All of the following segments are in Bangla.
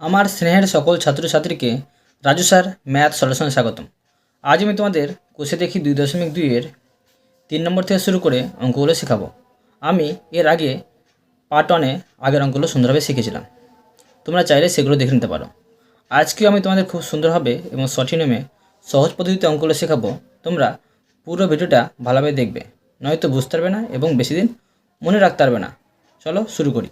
আমার স্নেহের সকল ছাত্রছাত্রীকে রাজু স্যার, ম্যাথ সলিউশনে স্বাগতম। আজ আমি তোমাদের কোষে দেখি দুই দশমিক দুইয়ের তিন নম্বর থেকে শুরু করে অঙ্কগুলো শেখাবো। আমি এর আগে পার্ট ওয়ানে আগের অঙ্কগুলো সুন্দরভাবে শিখেছিলাম। তোমরা চাইলে সেগুলো দেখে নিতে পারো। আজকেও আমি তোমাদের খুব সুন্দরভাবে এবং সঠিক নিয়মে সহজ পদ্ধতিতে অঙ্কগুলো শেখাবো। তোমরা পুরো ভিডিওটা ভালোভাবে দেখবে, নয়তো বুঝতে পারবে না এবং বেশি দিন মনে রাখতে পারবে না। চলো শুরু করি।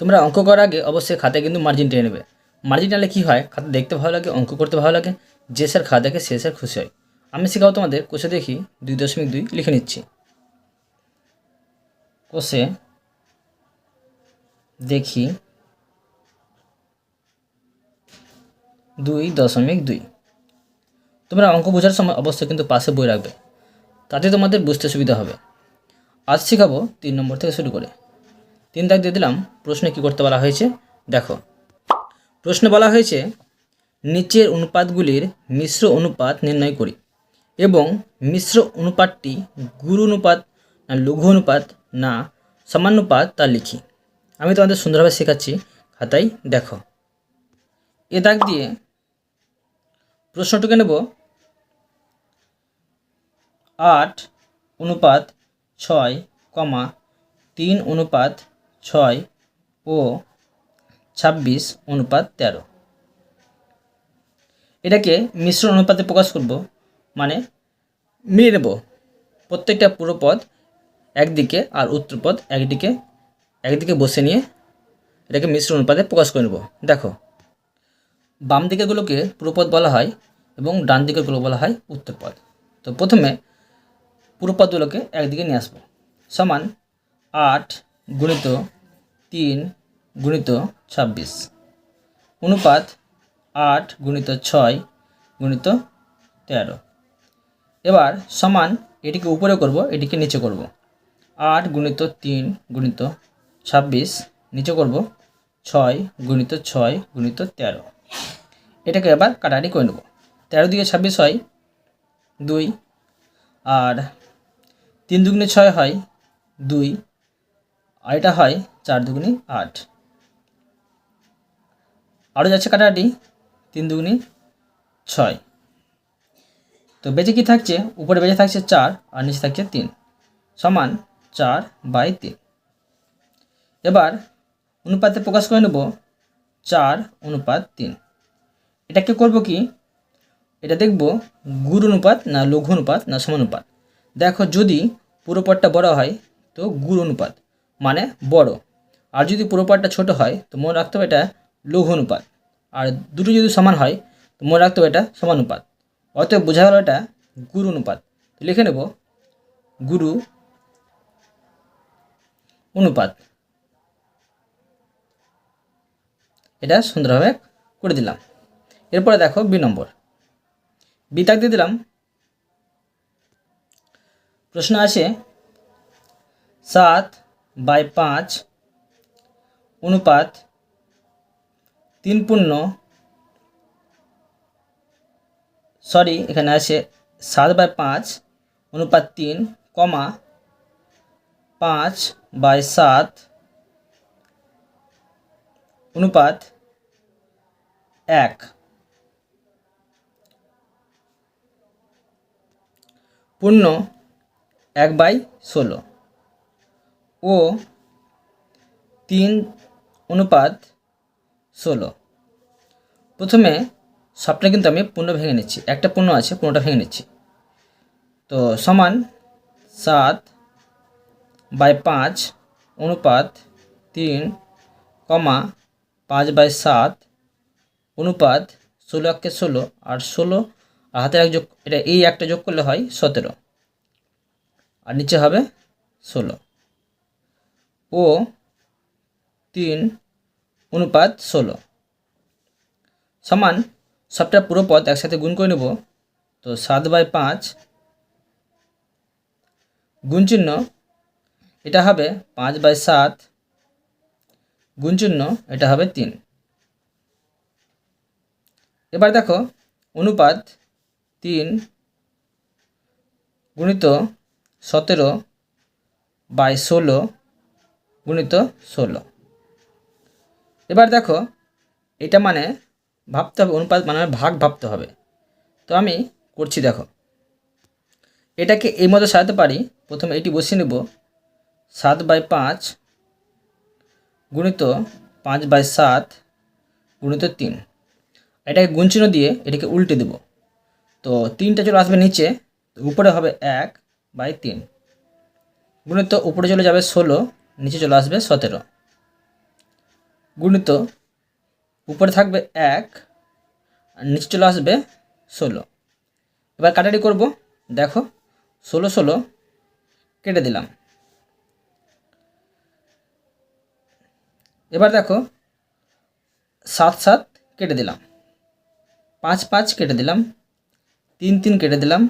তোমরা অঙ্ক করার আগে অবশ্যই খাতায় কিন্তু মার্জিন টেনে নেবে। মার্জিন টানলে কী হয়? খাতা দেখতে ভালো লাগে, অঙ্ক করতে ভালো লাগে, যে স্যার খাতা দেখে সে স্যার খুশি হয়। আমি শেখাও তোমাদের, কোষে দেখি দুই দশমিক দুই লিখে নিচ্ছি। কোষে দেখি দুই দশমিক দুই। তোমরা অঙ্ক বোঝার সময় অবশ্যই কিন্তু পাশে বই রাখবে, তাতে তোমাদের বুঝতে সুবিধা হবে। আজ শেখাবো তিন নম্বর থেকে শুরু করে। তিন দাগ দিয়ে দিলাম। প্রশ্নে কী করতে বলা হয়েছে? দেখো। প্রশ্নে বলা হয়েছে, নিচের অনুপাতগুলির মিশ্র অনুপাত নির্ণয় করি এবং মিশ্র অনুপাতটি গুরু অনুপাত না লঘু অনুপাত না সমানুপাত তা লিখি। আমি তোমাদের সুন্দরভাবে শেখাচ্ছি। খাতায় দেখো। এ দাগ দিয়ে প্রশ্নটুকে নেব। আট অনুপাত ছয় কমা তিন অনুপাত ছয় ও ছাব্বিশ অনুপাত তেরো। এটাকে মিশ্র অনুপাতে প্রকাশ করব মানে মিলিয়ে নেব। প্রত্যেকটা পুরো পদ একদিকে আর উত্তর পদ একদিকে একদিকে বসে নিয়ে এটাকে মিশ্র অনুপাতে প্রকাশ করে নেব। দেখো, বাম দিকেরগুলোকে পুরোপদ বলা হয় এবং ডান দিকেরগুলো বলা হয় উত্তরপদ। তো প্রথমে পুরোপদগুলোকে একদিকে নিয়ে আসব। সমান আট গুণিত তিন গুণিত ছাব্বিশ। অনুপাত আট গুণিত ছয় গুণিত তেরো। এবার সমান এটিকে উপরে করব, এটিকে নিচে করব। আট গুণিত তিন গুণিত ছাব্বিশ, নিচে করব ছয় গুণিত ছয় গুণিত তেরো। এটাকে এবার কাটাকাটি করে নেব। তেরো দিকে ছাব্বিশ হয় দুই, আর তিন দুগুণে ছয় হয় দুই, আর এটা হয় চার দুগুণে আট। আরও যাচ্ছে কাটাকাটি, তিন দুগুণে ছয়। তো বেঁচে কি থাকছে? উপরে বেঁচে থাকছে চার, আর নিচে থাকছে তিন। সমান চার বাই তিন। এবার অনুপাতে প্রকাশ করে নেব চার অনুপাত তিন। এটাকে করব কি? এটা দেখব গুরু অনুপাত না লঘু অনুপাত না সমানুপাত দেখো যদি পুরো পদটা বড় হয় তো গুরু অনুপাত মানে বড়। আর যদি পুরো পদটা ছোট হয়, তো মনে রাখতে হবে এটা লঘু অনুপাত আর দুটো যদি সমান হয়, তো মনে রাখতে হবে এটা সমানুপাত। অতএব বোঝা গেল এটা গুরু অনুপাত লিখে নেব, গুরু অনুপাত। এটা সুন্দরভাবে করে দিলাম। এরপরে দেখো বি নম্বর। বি তাক দিয়ে দিলাম। প্রশ্ন আছে সাত বাই পাঁচ অনুপাত তিন পূর্ণ সরি এখানে আছে সাত বাই পাঁচ, অনুপাত তিন, কমা পাঁচ বাই সাত, অনুপাত এক। পূর্ণ এক বাই ষোলো। ও তিন অনুপাত ষোলো। প্রথমে সবটা কিন্তু আমি পূর্ণ ভেঙে নিচ্ছি। একটা পূর্ণ আছে, পূর্ণটা ভেঙে নিচ্ছি। তো সমান সাত বাই পাঁচ অনুপাত তিন কমা পাঁচ বাই সাত অনুপাত ষোলো একে ষোলো আর ষোলো আর হাতের এক যোগ এটা এই একটা যোগ করলে হয় সতেরো। আর নিচে হবে ষোলো। ও তিন অনুপাত ষোলো। সমান সবটা পুরো পদ একসাথে গুণ করে নেব। তো সাত বাই পাঁচ গুণ চিহ্ন এটা হবে পাঁচ বাই সাত গুণ চিহ্ন এটা হবে তিন। এবার দেখো অনুপাত তিন গুণিত সতেরো বাই ষোলো গুণিত ষোলো। এবার দেখো, এটা মানে ভাবতে হবে, অনুপাত মানে ভাগ ভাবতে হবে। তো আমি করছি দেখো, এটাকে এই মতো সাজাতে পারি, প্রথমে এটি বসিয়ে নেব, সাত বাই পাঁচ গুণিত পাঁচ বাই সাত গুণিত তিন। এটাকে গুণচিহ্ন দিয়ে এটাকে উল্টে দেব। তো তিনটা চলে আসবে নিচে, তো উপরে হবে এক বাই তিন। গুণিত উপরে চলে যাবে ষোলো, নিচে চলে আসবে সতেরো। গুণিত উপরে থাকবে এক আর নিচে চলে আসবে ষোলো। এবার কাটাটি করব। দেখো, ষোলো ষোলো কেটে দিলাম। এবার দেখো, সাত সাত কেটে দিলাম। পাঁচ পাঁচ কেটে দিলাম। তিন তিন কেটে দিলাম।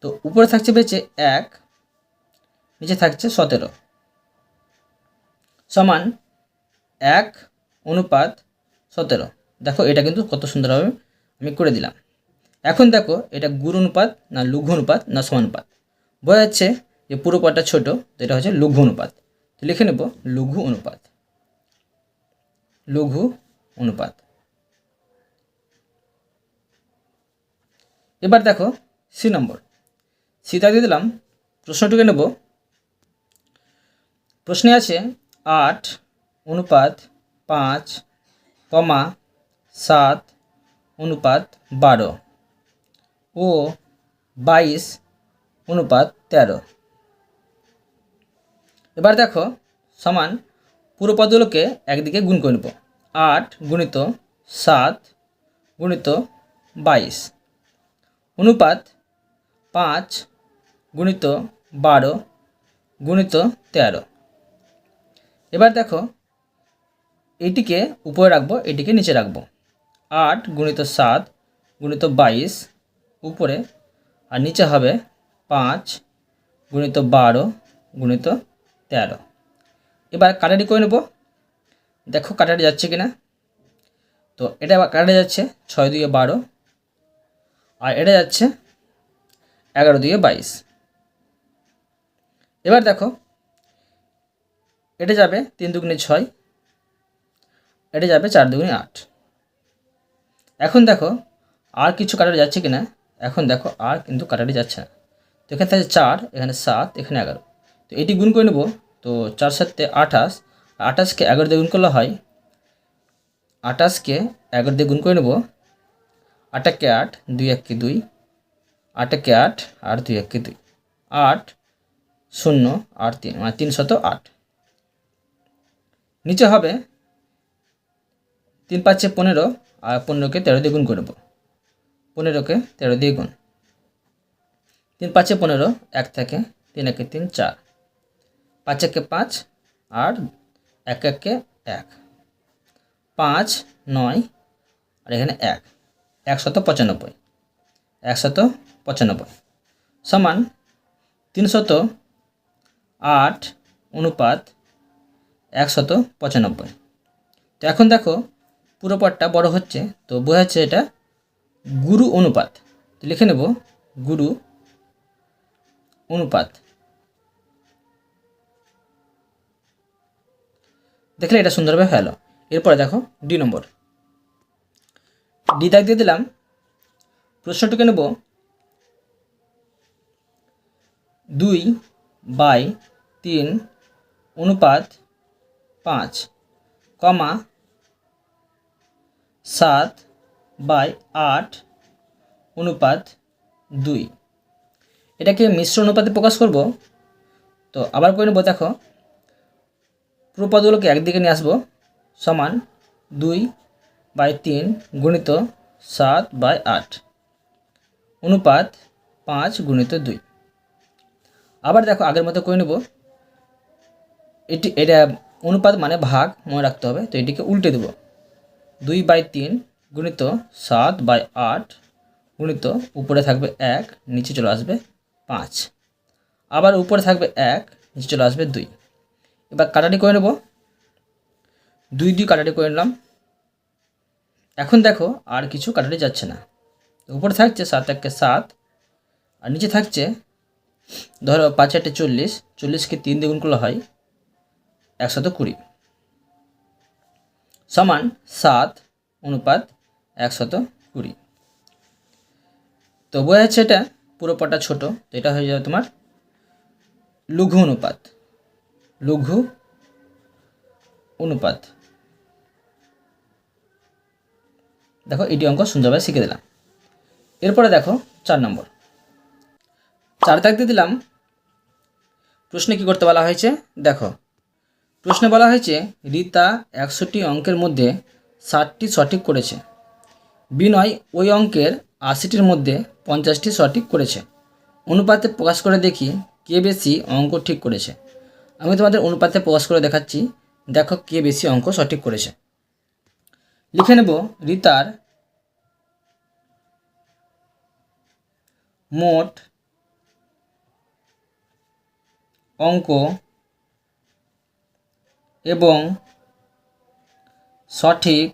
তো উপরে থাকছে বেঁচে এক, নিচে থাকছে সতেরো। সমান এক, অনুপাত সতেরো। দেখো, এটা কিন্তু কত সুন্দরভাবে আমি করে দিলাম। এখন দেখো, এটা গুরু অনুপাত না লঘু অনুপাত না সমানুপাত বোঝা যাচ্ছে যে পুরো পদটা ছোট, তো এটা হচ্ছে লঘু অনুপাত। তো লিখে নেব, লঘু অনুপাত। লঘু অনুপাত। এবার দেখো, সি নম্বর। সিটা দিয়ে দিলাম, প্রশ্নটুকে নেব। প্রশ্নে আছে আট অনুপাত পাঁচ, কমা সাত, অনুপাত বারো ও বাইশ, অনুপাত তেরো। এবার দেখো সমান পুরো পদগুলোকে একদিকে গুণ করে নেব। আট গুণিত সাত গুণিত বাইশ। অনুপাত পাঁচ গুণিত বারো গুণিত তেরো। এবার দেখো এইটিকে উপরে রাখব, এটিকে নিচে রাখব। আট গুণিত সাত গুণিত বাইশ উপরে, আর নিচে হবে পাঁচ গুণিত বারো গুণিত তেরো। এবার কাটারি করে নেব। দেখো কাটারি যাচ্ছে কি না তো এটা কাটারি যাচ্ছে ছয় দুয়ে বারো, আর এটা যাচ্ছে এগারো দুয়ে বাইশ। এবার দেখো, এটা যাবে তিন দুগুণে ছয় এটা যাবে চার দুগুণে আট। এখন দেখো, আর কিছু কাটারি যাচ্ছে কি না এখন দেখো, আর কিন্তু কাটারি যাচ্ছে না। তো এখানে থাকে চার, এখানে সাত, এখানে এগারো। তো এটি গুণ করে নেব, তো চার সাতে আঠাশ। আঠাশকে এগারো দিয়ে গুণ করলে হয়, আঠাশকে এগারো দিয়ে গুণ করে নেব, আটাকে আট, দুই এককে দুই, আটাকে আট, আর দুই এককে দুই। আট, শূন্য আট তিন মানে তিনশত আট। নিচে হবে তিন পাঁচে পনেরো আর পনেরোকে তেরো দিয়ে গুণ করব পনেরোকে তেরো দিয়ে গুণ তিন পাঁচে পনেরো, এক থেকে তিন একে তিন, চার। পাঁচ একে পাঁচ আর এক একে এক। পাঁচ, নয় আর এখানে এক। একশত পঁচানব্বই। একশত পঁচানব্বই। সমান তিনশত আট অনুপাত একশত পঁচানব্বই। তো এখন দেখো পুরো পদটা বড় হচ্ছে, তো বোঝা যাচ্ছে এটা গুরু অনুপাত। তো লিখে নেব, গুরু অনুপাত। দেখলে এটা সুন্দরভাবে হলো এরপরে দেখো, ডি নম্বর। ডি দাগ দিয়ে দিলাম। প্রশ্নটুকে নেব, দুই বাই তিন অনুপাত পাঁচ, কমা সাত বাই আট অনুপাত দুই। এটাকে মিশ্র অনুপাতে প্রকাশ করব। তো আবার করে নেব, দেখো। পুরো পদগুলোকে একদিকে নিয়ে আসব, সমান দুই বাই তিন গুণিত সাত বাই আট অনুপাত পাঁচ গুণিত দুই। আবার দেখো, আগের মতো করে নেব। এটি, এটা অনুপাত মানে ভাগ মনে রাখতে হবে, তো এটিকে উল্টে দেব। দুই বাই তিন গুণিত সাত বাই আট গুণিত উপরে থাকবে এক, নিচে চলে আসবে পাঁচ। আবার উপরে থাকবে এক, নিচে চলে আসবে দুই। এবার কাটাটি করে নেব। দুই দুই কাটাটি করে নিলাম। এখন দেখো আর কিছু কাটাটি যাচ্ছে না। উপরে থাকছে সাত একে সাত, আর নিচে থাকছে ধরো পাঁচ আটে চল্লিশ, চল্লিশকে তিন দ্বিগুণ করলে হয় একশত কুড়ি। সমান সাত অনুপাত একশত কুড়ি। তো বোঝা যাচ্ছে এটা পুরো পটা ছোট, তো এটা হয়ে যাবে তোমার লঘু অনুপাত। লঘু অনুপাত। দেখো, এটি অঙ্ক সুন্দরভাবে শিখে দিলাম। এরপরে দেখো চার নম্বর। চার দিয়ে দিলাম। প্রশ্নে কি করতে বলা হয়েছে? দেখো প্রশ্নে বলা হয়েছে, রীতা একশোটি অঙ্কের মধ্যে ষাটটি সঠিক করেছে। বিনয় ওই অঙ্কের আশিটির মধ্যে পঞ্চাশটি সঠিক করেছে। অনুপাতে প্রকাশ করে দেখি কে বেশি অঙ্ক ঠিক করেছে। আমি তোমাদের অনুপাতে প্রকাশ করে দেখাচ্ছি, দেখো কে বেশি অঙ্ক সঠিক করেছে। লিখে নেব, রিতার মোট অঙ্ক এবং সঠিক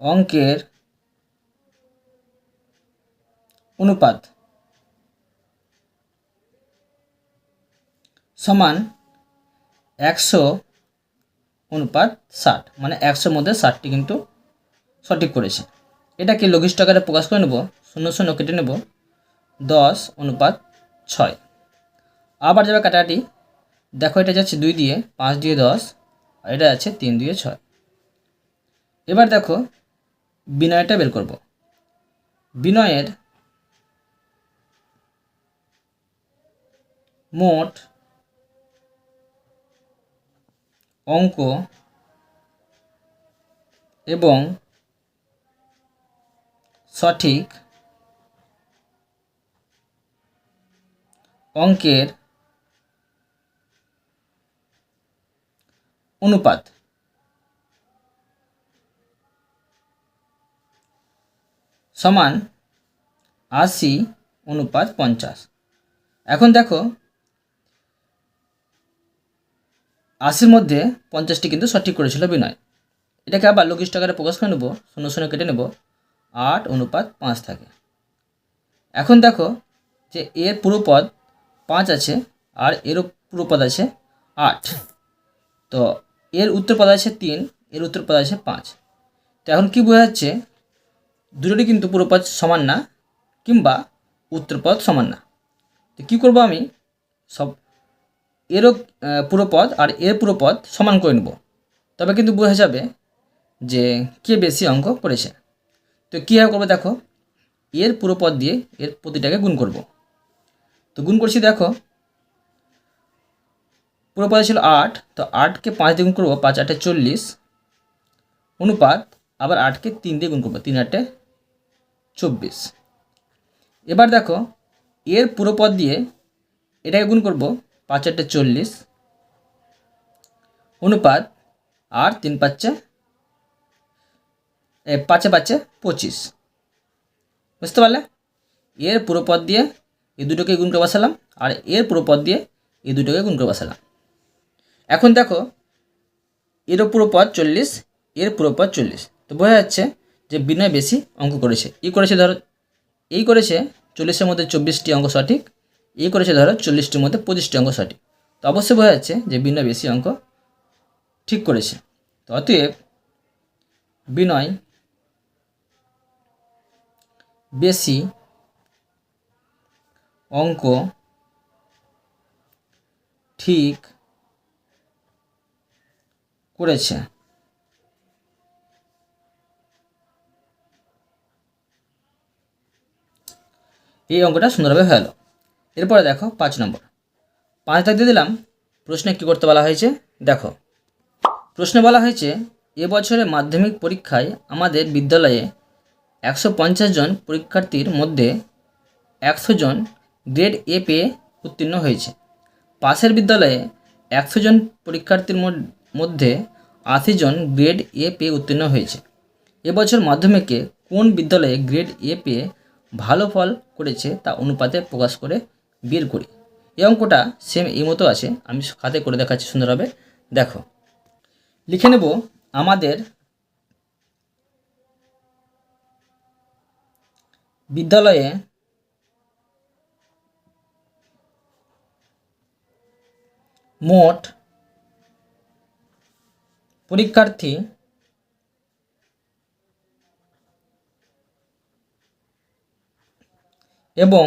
অঙ্কের অনুপাত সমান একশো অনুপাত ষাট। মানে একশোর মধ্যে ষাটটি কিন্তু সঠিক করেছে। এটাকে লঘিষ্ঠ আকারে প্রকাশ করে নেব। শূন্য শূন্য কেটে নেব। দশ অনুপাত ছয়। আবার যাবে কাটাকাটি। দেখো, এটা যাচ্ছে দুই দিয়ে, পাঁচ দিয়ে দশ, আর এটা যাচ্ছে তিন দিয়ে ছয়। এবার দেখো, বিনয়টা বের করব। বিনয়ের মোট অঙ্ক এবং সঠিক অঙ্কের অনুপাত। সমান আশি অনুপাত পঞ্চাশ। এখন দেখো, আশির মধ্যে পঞ্চাশটি কিন্তু সঠিক করেছিল বিনয়। এটাকে আবার লঘিষ্ঠ আকারে প্রকাশ করে নেব, শূন্য শূন্য কেটে নেব, আট অনুপাত পাঁচ থাকে। এখন দেখো যে এর পুরো পদ পাঁচ আছে আর এরও পুরো পদ আছে আট। তো এর উত্তর পদ আছে তিন এর উত্তর পদ আছে পাঁচ। তো এখন কী বোঝা যাচ্ছে? দুটোটি কিন্তু পুরো পদ সমান না কিংবা উত্তর পদ সমান না। তো কী করব আমি? সব এরও আহ, পুরো পদ আর এর পুরো পদ সমান করে নেব। তবে কিন্তু বোঝা যাবে যে কে বেশি অঙ্ক করেছে। তো কীভাবে করব দেখো? এর পুরো পদ দিয়ে এর প্রতিটাকে গুণ করব। তো গুণ করছি দেখো পুরো পদে ছিল আট তো আটকে পাঁচ দিয়ে গুণ করব পাঁচ আটে চল্লিশ। অনুপাত আবার আটকে তিন দিয়ে গুণ করব তিন আটে চব্বিশ। এবার দেখো এর পুরো পদ দিয়ে এটাকে গুণ করব পাঁচ আটে চল্লিশ। অনুপাত আর তিন পাঁচে এ, পাঁচে পাঁচে পঁচিশ। বুঝতে পারলে? এর পুরো পদ দিয়ে এই দুটোকে গুণ করে বসালাম আর এর পুরো পদ দিয়ে এই দুটোকে গুণ করে বসালাম। এখন দেখো এরও পুরো পদ চল্লিশ, এর পুরো পদ চল্লিশ। তো বোঝা যাচ্ছে যে বিনয় বেশি অঙ্ক করেছে। এই করেছে ধরো, এই করেছে চল্লিশের মধ্যে চব্বিশটি অঙ্ক সঠিক, এই করেছে ধরো চল্লিশটির মধ্যে পঁচিশটি অঙ্ক সঠিক। তো অবশ্যই বোঝা যাচ্ছে যে বিনয় বেশি অঙ্ক ঠিক করেছে। তো অতএব বিনয় বেশি অঙ্ক ঠিক করেছে। এই অঙ্কটা সুন্দরভাবে হয়ে গেল। এরপরে দেখো পাঁচ নম্বর। পাঁচ দাগ দিয়ে দিলাম। প্রশ্নে কী করতে বলা হয়েছে? দেখো। প্রশ্নে বলা হয়েছে এবছরে মাধ্যমিক পরীক্ষায় আমাদের বিদ্যালয়ে একশো পঞ্চাশ জন পরীক্ষার্থীর মধ্যে একশো জন গ্রেড এ পেয়ে উত্তীর্ণ হয়েছে। পাশের বিদ্যালয়ে একশো জন পরীক্ষার্থীর মধ্যে আশি জন গ্রেড এ পেয়ে উত্তীর্ণ হয়েছে। এবছর মাধ্যমিকে কোন বিদ্যালয়ে গ্রেড এ পেয়ে ভালো ফল করেছে তা অনুপাতে প্রকাশ করে বের করি। এই অঙ্কটা সেম এই মতো আছে। আমি খাতে করে দেখাচ্ছি সুন্দরভাবে। দেখো, লিখে নেব আমাদের বিদ্যালয়ে মোট পরীক্ষার্থী এবং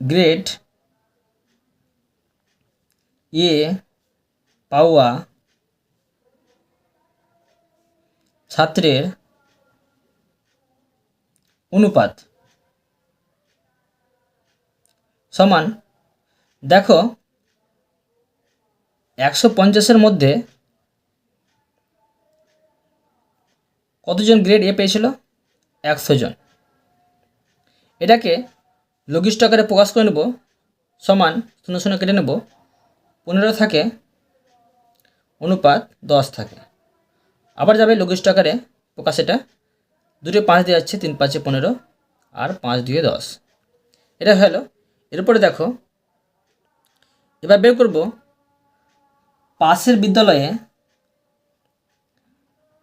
গ্রেড এ পাওয়া ছাত্রের অনুপাত। সমান দেখো একশো পঞ্চাশের মধ্যে কতজন গ্রেড এ পেয়েছিল? একশো জন। এটাকে লঘিষ্ঠ আকারে প্রকাশ করে নেব, সমান শূন্য শূন্য কেটে নেব, পনেরো থাকে, অনুপাত দশ থাকে। আবার যাবে লঘিষ্ঠ আকারে প্রকাশ এটা, দুটো পাঁচ দিয়ে যাচ্ছে, তিন পাঁচে পনেরো, আর পাঁচ দিয়ে দশ। এটা হলো, এরপরে দেখো, এবার বের করব পাশের বিদ্যালয়ে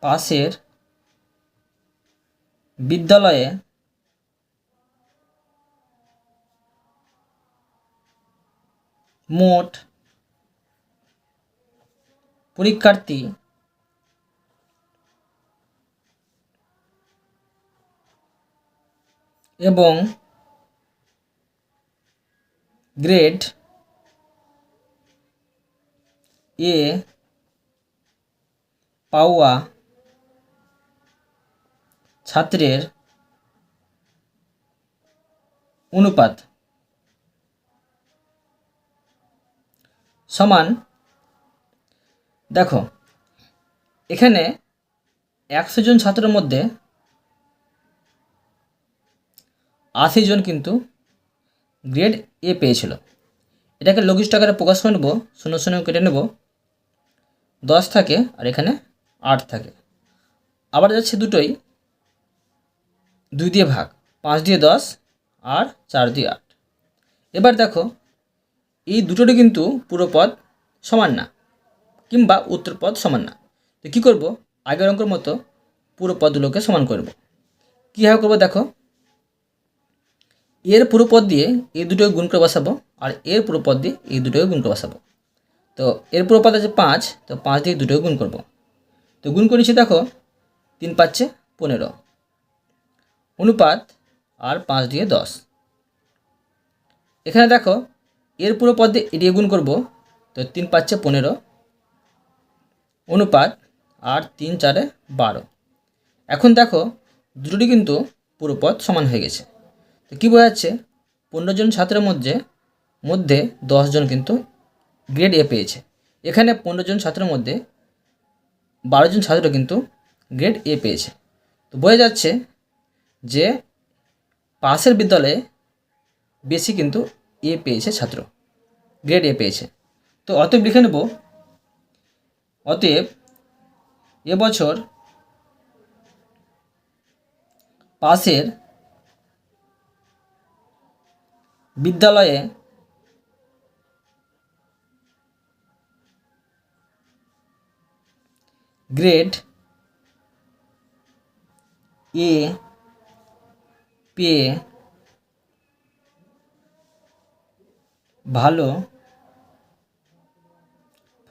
পাশের বিদ্যালয়ে মোট পরীক্ষার্থী এবং গ্রেড এ পাওয়া ছাত্রের অনুপাত সমান, দেখো, এখানে একশো জন ছাত্রের মধ্যে আশি জন কিন্তু গ্রেড এ পেয়েছিল। এটাকে লঘিষ্ঠ আকারে প্রকাশ করে নেব, শূন্য শূন্য, কেটে নেব। দশ থাকে আর এখানে আট থাকে। আবার যাচ্ছে দুটোই। দুই দিয়ে ভাগ। পাঁচ দিয়ে দশ আর চার দিয়ে আট। এবার দেখো, এই দুটোরই কিন্তু পুরো পদ সমান না, কিংবা উত্তর পদ সমান না। তো কী করব? আগের অঙ্কের মতো পুরো পদগুলোকে সমান করব। কীভাবে করব দেখো? এর পুরো পদ দিয়ে এই দুটোকে গুণ করে বসাবো, আর এর পুরো পদ দিয়ে এই দুটোকে গুণ করে বসাবো। তো এরপর পুরো পদ আছে পাঁচ, তো পাঁচ দিয়ে দুটোকে গুণ করব। তো গুণ করেছি দেখো, তিন পাচ্ছে পনেরো। অনুপাত আর পাঁচ দিয়ে দশ। এখানে দেখো, এর পুরো পদ দিয়ে এড়িয়ে গুণ করব, তো তিন পাচ্ছে পনেরো। অনুপাত আর তিন চারে বারো। এখন দেখো দুটোটি কিন্তু পুরো পদ সমান হয়ে গেছে। তো কী বোঝাচ্ছে? পনেরো জন ছাত্রের মধ্যে মধ্যে জন কিন্তু গ্রেড এ পেয়েছে। এখানে পনেরো জন ছাত্রের মধ্যে বারো জন ছাত্র কিন্তু গ্রেড এ পেয়েছে। তো বোঝা যাচ্ছে যে পাশের বিদ্যালয়ে বেশি কিন্তু এ পেয়েছে ছাত্র গ্রেড এ পেয়েছে। তো অতএব লিখে নেব, অতএব এবছর পাশের বিদ্যালয়ে গ্রেড এ পেয়ে ভালো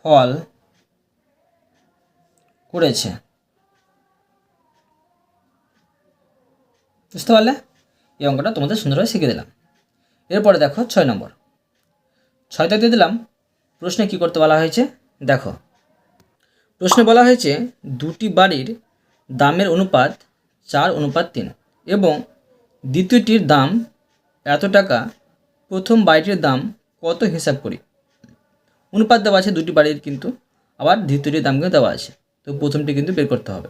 ফল করেছে। বুঝতে পারলে? এই অঙ্কটা তোমাদের সুন্দরভাবে শিখে দিলাম। এরপরে দেখো ছয় নম্বর। ছয়টা দিয়ে দিলাম। প্রশ্নে কি করতে বলা হয়েছে? দেখো। প্রশ্নে বলা হয়েছে, দুটি বাড়ির দামের অনুপাত চার, অনুপাত তিন এবং দ্বিতীয়টির দাম এত টাকা, প্রথম বাড়িটির দাম কত হিসাব করি? অনুপাত দেওয়া আছে দুটি বাড়ির কিন্তু, আবার দ্বিতীয়টির দাম কিন্তু দেওয়া আছে। তো প্রথমটি কিন্তু বের করতে হবে।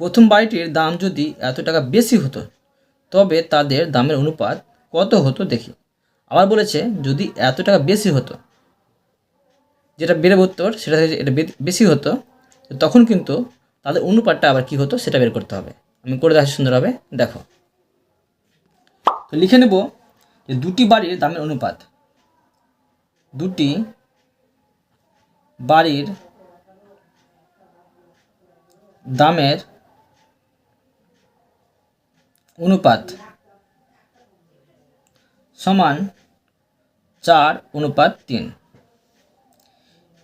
প্রথম বাড়িটির দাম যদি এত টাকা বেশি হতো, তবে তাদের দামের অনুপাত কত হতো দেখি। আবার বলেছে, যদি এত টাকা বেশি হতো যেটা বেড়ে উত্তর, সেটা থেকে এটা বেশি হতো তখন কিন্তু তাদের অনুপাতটা আবার কি হতো সেটা বের করতে হবে। আমি করে দেখাচ্ছি সুন্দরভাবে, দেখো। তো লিখে নেব যে দুটি বাড়ির দামের অনুপাত। দুটি বাড়ির দামের অনুপাত সমান চার অনুপাত তিন।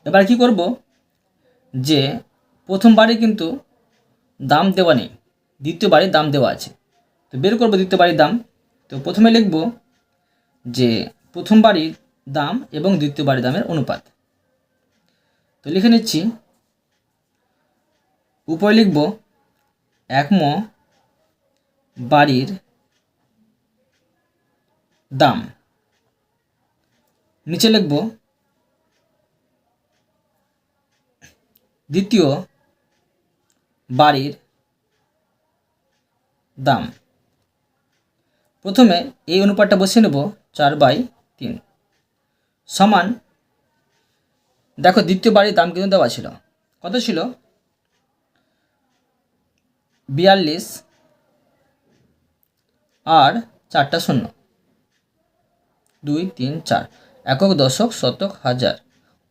এবার কি করব? যে প্রথমবারে কিন্তু দাম দেওয়া নেই। দ্বিতীয় দ্বিতীয়বারে দাম দেওয়া আছে। তো বের করব দ্বিতীয়বারের দাম। তো প্রথমে লিখব যে প্রথম বাড়ির দাম এবং দ্বিতীয় বাড়ির দামের অনুপাত। তো লিখে নিচ্ছি। উপরে লিখব একম বাড়ির দাম। নিচে লিখব দ্বিতীয় বাড়ির দাম। প্রথমে এই অনুপাতটা বসিয়ে নেব চার বাই তিন। সমান, দেখো দ্বিতীয় বাড়ির দাম কিন্তু দেওয়া ছিল। কত ছিল? বিয়াল্লিশ আর চারটা শূন্য। দুই, তিন, চার। একক দশক শতক হাজার।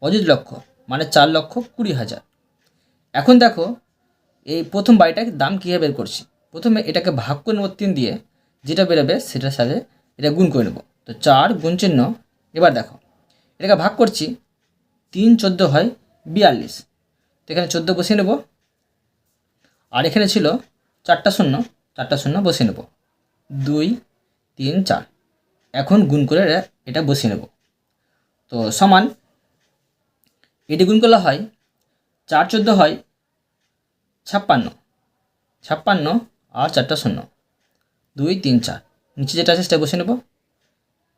অযুত লক্ষ মানে চার লক্ষ কুড়ি হাজার। এখন দেখো, এই প্রথম বাড়িটার দাম কীভাবে বের করছি? প্রথমে এটাকে ভাগ করে নেব তিন দিয়ে, যেটা বেরোবে সেটার সাথে এটা গুণ করে নেব। তো চার গুণ চিহ্ন, এবার দেখো, এটাকে ভাগ করছি, তিন চোদ্দ হয় বিয়াল্লিশ। তো এখানে চোদ্দ বসিয়ে নেব, আর এখানে ছিল চারটা শূন্য চারটা শূন্য বসিয়ে নেব। দুই, তিন, চার, এখন গুণ করে এটা- বসিয়ে নেব। তো সমান, এটি গুণ করলে হয় চার চোদ্দ হয় ছাপ্পান্ন। ছাপ্পান্ন আর চারটা শূন্য। দুই, তিন, চার। নিচে যেটা আছে সেটা বসে নেব।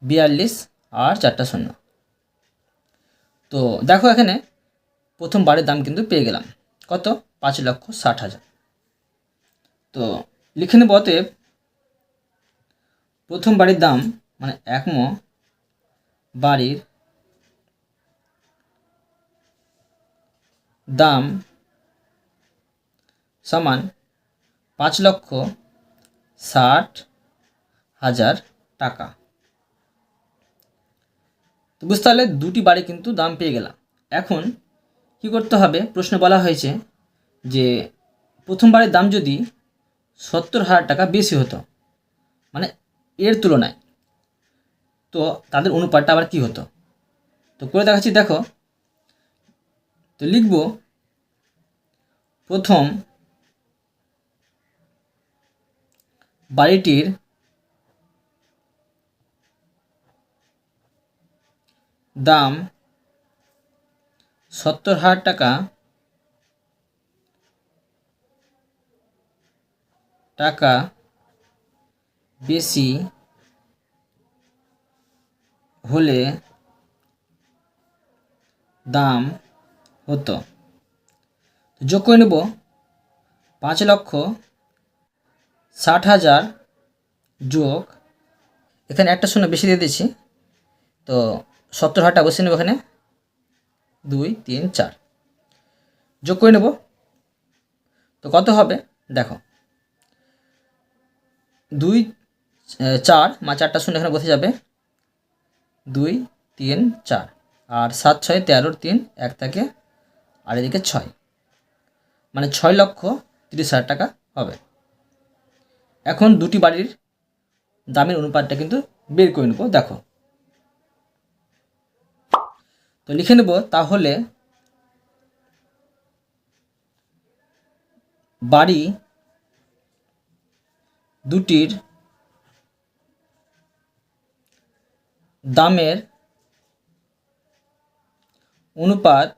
বিয়াল্লিশ আর চারটা শূন্য। তো দেখো এখানে প্রথম বারের দাম কিন্তু পেয়ে গেলাম। কত? পাঁচ লক্ষ ষাট হাজার। তো লিখে নেব অতএব প্রথম বাড়ির দাম মানে একম বাড়ির দাম সমান পাঁচ লক্ষ ষাট হাজার টাকা। তো বুঝতে পারলে দুটি বাড়ি কিন্তু দাম পেয়ে গেলাম। এখন কি করতে হবে? প্রশ্ন বলা হয়েছে যে প্রথম বাড়ির দাম যদি সত্তর হাজার টাকা বেশি হতো মানে এর তুলনায়, তো তাদের অনুপাতটা আবার কি হতো? তো করে দেখাচ্ছি, দেখো তো লিখব প্রথম বাড়িটির দাম সত্তর হাজার টাকা। টাকা বেশি হলে দাম হতো। যোগ করে নেব পাঁচ লক্ষ ষাট হাজার যোগ। এখানে একটা শূন্য বেশি দিয়ে দিচ্ছি তো সত্তর হাজারটা বসিয়ে নেব এখানে। দুই, তিন, চার। যোগ করে নেব। তো কত হবে? দেখো। দুই চার মা চারটা শূন্য এখানে বসে যাবে। দুই, তিন, চার। আর সাত, ছয় তেরোর তিন, এক থেকে আর এদিকে ছয়। মানে ছয় লক্ষ তিরিশ হাজার টাকা হবে। এখন দুটি বাড়ির দামের অনুপাতটা কিন্তু বের করে নেব, দেখো। তো লিখে নেব তাহলে বাড়ি দুটির দামের অনুপাত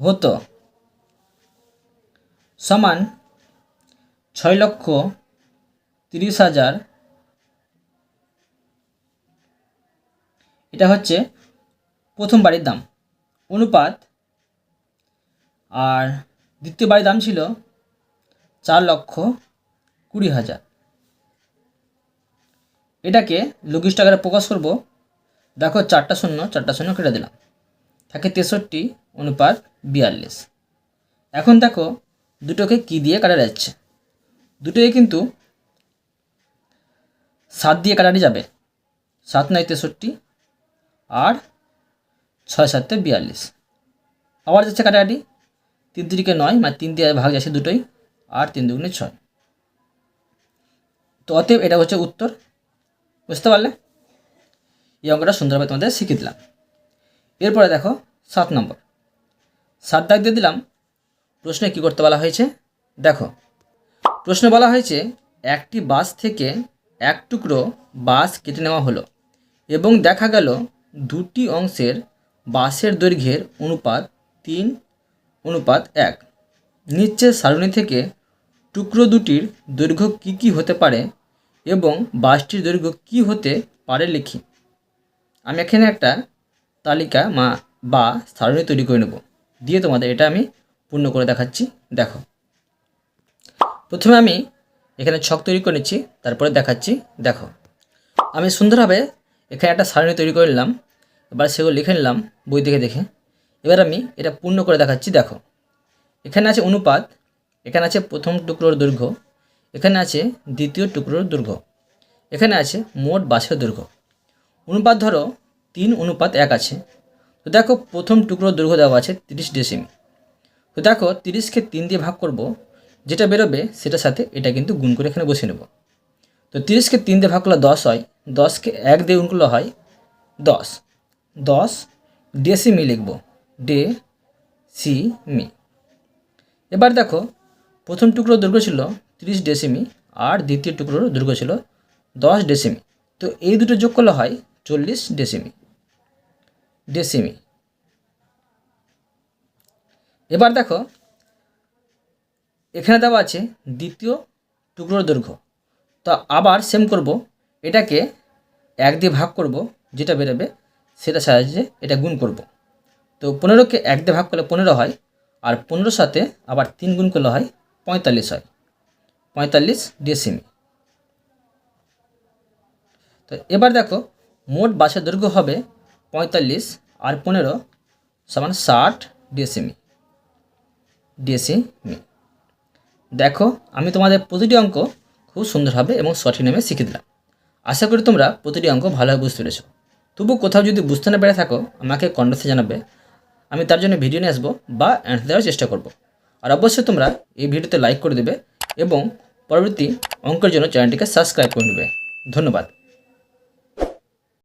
হতো। সমান ছয় লক্ষ তিরিশ হাজার। এটা হচ্ছে প্রথম বাড়ির দাম। অনুপাত আর দ্বিতীয় বাড়ির দাম ছিল চার লক্ষ কুড়ি হাজার। এটাকে লঘিষ্ঠ আকারে প্রকাশ করব। দেখো চারটা শূন্য চারটা শূন্য কেটে দিলাম। থাকে তেষট্টি অনুপাত বিয়াল্লিশ। এখন দেখো দুটোকে কি দিয়ে কাটা যাচ্ছে? দুটোকে কিন্তু সাত দিয়ে কাটাটি যাবে। সাত নয় তেষট্টি আর ছয় সাতে বিয়াল্লিশ। আবার যাচ্ছে কাটাকাটি। তিন তিরিকে নয় মানে তিন দিয়ে ভাগ যাচ্ছে দুটোই আর তিন দুগুণে ছয়। তো অতএব এটা হচ্ছে উত্তর। বুঝতে পারলে? এই অঙ্কটা সুন্দরভাবে তোমাদের শিখিয়ে দিলাম। এরপরে দেখো সাত নম্বর। সাত দাগ দিয়ে দিলাম। প্রশ্নে কী করতে বলা হয়েছে? দেখো, প্রশ্নে বলা হয়েছে, একটি বাস থেকে এক টুকরো বাস কেটে নেওয়া হলো এবং দেখা গেল দুটি অংশের বাসের দৈর্ঘ্যের অনুপাত তিন, অনুপাত এক। নিচের সারণী থেকে টুকরো দুটির দৈর্ঘ্য কী কী হতে পারে এবং বাসটির দৈর্ঘ্য কী হতে পারে লিখি। আমি এখানে একটা তালিকা মা বা সারণী তৈরি করে নেব। দিয়ে তোমাদের এটা আমি পূর্ণ করে দেখাচ্ছি। দেখো। প্রথমে আমি এখানে ছক তৈরি করে নিচ্ছি, তারপরে দেখাচ্ছি। দেখো। আমি সুন্দরভাবে এখানে একটা সারণী তৈরি করে নিলাম। এবার সেগুলো লিখে নিলাম বই দেখে দেখে। এবার আমি এটা পূর্ণ করে দেখাচ্ছি। দেখো। এখানে আছে অনুপাত, এখানে আছে প্রথম টুকরোর দৈর্ঘ্য, এখানে আছে দ্বিতীয় টুকরোর দৈর্ঘ্য, এখানে আছে মোট বাসের দৈর্ঘ্য। অনুপাত ধরো, তিন অনুপাত এক আছে। তো দেখো প্রথম টুকরোর দৈর্ঘ্য দেওয়া আছে তিরিশ ডেসিমি। তো দেখো তিরিশকে তিন দিয়ে ভাগ করব, যেটা বেরোবে সেটার সাথে এটা কিন্তু গুণ করে এখানে বসে নেব। তো তিরিশকে তিন দিয়ে ভাগ করলে দশ হয়, দশকে এক দিয়ে গুণ হয় দশ। দশ ডেসিমি লিখব, ডে সি মি। এবার দেখো প্রথম টুকরোর দৈর্ঘ্য ছিল তিরিশ ডেসিমি, আর দ্বিতীয় টুকরোর দৈর্ঘ্য ছিল দশ ডেসিমি। তো এই দুটো যোগ করলে হয় চল্লিশ ডেসিমি। ডেসিমি। এবার দেখো, এখানে দেওয়া আছে দ্বিতীয় টুকরোর দৈর্ঘ্য। তো আবার সেম করব, এটাকে এক দিয়ে ভাগ করব, যেটা বেরোবে সেটা সাহায্যে এটা গুণ করব। তো পনেরোকে এক দিয়ে ভাগ করলে পনেরো হয়, আর পনেরোর সাথে আবার তিন গুণ করলে হয় পঁয়তাল্লিশ হয়। পঁয়তাল্লিশ ডেসিমি। তো এবার দেখো, মোট বাসের দৈর্ঘ্য হবে পঁয়তাল্লিশ আর পনেরো সমান ষাট ডেসিমি ডেসিমি। দেখো, আমি তোমাদের প্রতিটি অঙ্ক খুব সুন্দরভাবে এবং সঠিক নামে শিখে দিলাম। আশা করি তোমরা প্রতিটি অঙ্ক ভালোভাবে বুঝতে পেরেছ। তবু কোথাও যদি বুঝতে না পেরে থাকো, আমাকে কন্ডাসে জানাবে। আমি তার জন্য ভিডিও নিয়ে আসব বা অ্যান্সার দেওয়ার চেষ্টা করব। আর অবশ্যই তোমরা এই ভিডিওতে লাইক করে দেবে এবং পরবর্তী অঙ্কের জন্য চ্যানেলটিকে সাবস্ক্রাইব করে নেবে। ধন্যবাদ।